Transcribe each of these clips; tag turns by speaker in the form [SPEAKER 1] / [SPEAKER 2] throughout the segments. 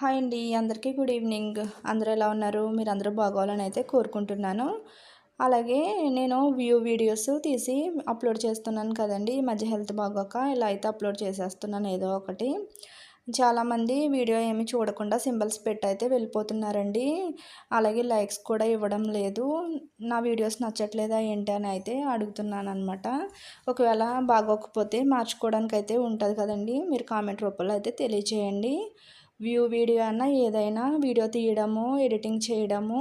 [SPEAKER 1] Hi అండి అందరికీ good evening. అందరూ ఎలా ఉన్నారు? మీరు అందరూ బాగోవాలని అయితే కోరుకుంటున్నాను. అలాగే నేను వ్యూ వీడియోస్ తీసి అప్లోడ్ చేస్తున్నాను కదండి ఈ మధ్య హెల్త్ బాగోక ఇలా అయితే అప్లోడ్ చేసేస్తున్నాను ఏదో ఒకటి. చాలామంది వీడియో ఏమి చూడకుండా సింబల్స్ పెట్టి అయితే వెళ్ళిపోతున్నారండి. అలాగే లైక్స్ కూడా ఇవ్వడం లేదు. నా వీడియోస్ నచ్చట్లేదా ఏంటి అని అయితే అడుగుతున్నాను అనమాట ఒకవేళ బాగోకపోతే మార్చుకోవడానికి అయితే ఉంటుంది కదండి మీరు కామెంట్ రూపంలో అయితే తెలియజేయండి. వ్యూ వీడియో అన్న ఏదైనా వీడియో తీయడము ఎడిటింగ్ చేయడము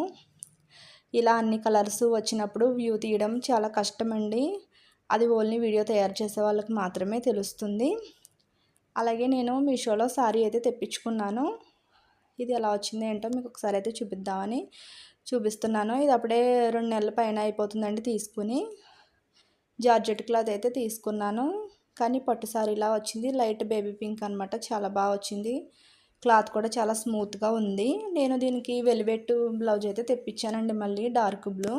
[SPEAKER 1] ఇలా అన్ని కలర్స్ వచ్చినప్పుడు వ్యూ తీయడం చాలా కష్టమండి. అది ఓన్లీ వీడియో తయారు చేసే వాళ్ళకి మాత్రమే తెలుస్తుంది. అలాగే నేను మీషోలో శారీ అయితే తెప్పించుకున్నాను. ఇది ఎలా వచ్చింది ఏంటో మీకు ఒకసారి అయితే చూపిద్దామని చూపిస్తున్నాను. ఇది అప్పుడే రెండు నెలల పైన అయిపోతుందండి తీసుకుని. జార్జెట్ క్లాత్ అయితే తీసుకున్నాను. కానీ పట్టు శారీలా వచ్చింది. లైట్ బేబీ పింక్ అనమాట చాలా బాగా వచ్చింది. క్లాత్ కూడా చాలా స్మూత్గా ఉంది. నేను దీనికి వెలివెట్టు బ్లౌజ్ అయితే తెప్పించానండి మళ్ళీ డార్క్ బ్లూ.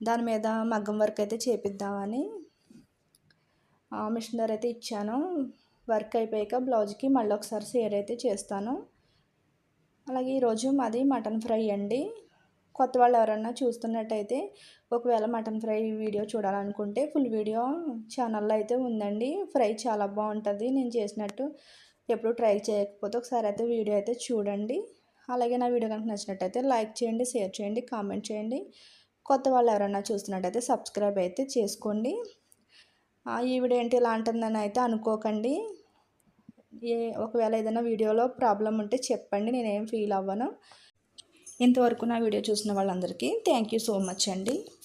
[SPEAKER 1] దాని మీద మగ్గం వర్క్ అయితే చేపిద్దామని మిషనర్ అయితే ఇచ్చాను. వర్క్ అయిపోయాక బ్లౌజ్కి మళ్ళీ ఒకసారి సేర్ అయితే చేస్తాను. అలాగే ఈరోజు మాది మటన్ ఫ్రై అండి. కొత్త వాళ్ళు ఎవరన్నా చూస్తున్నట్టయితే ఒకవేళ మటన్ ఫ్రై వీడియో చూడాలనుకుంటే ఫుల్ వీడియో ఛానల్లో అయితే ఉందండి. ఫ్రై చాలా బాగుంటుంది. నేను చేసినట్టు ఎప్పుడు ట్రై చేయకపోతే ఒకసారి అయితే వీడియో అయితే చూడండి. అలాగే నా వీడియో కనుక నచ్చినట్టయితే లైక్ చేయండి షేర్ చేయండి కామెంట్ చేయండి. కొత్త వాళ్ళు ఎవరైనా చూస్తున్నట్టయితే సబ్స్క్రైబ్ అయితే చేసుకోండి. ఈ వీడియో ఏంటి ఇలా అంటుందని అయితే అనుకోకండి. ఏ ఒకవేళ ఏదైనా వీడియోలో ప్రాబ్లం ఉంటే చెప్పండి నేనేం ఫీల్ అవ్వను. ఇంతవరకు నా వీడియో చూసిన వాళ్ళందరికీ థ్యాంక్ యూ సో మచ్ అండి.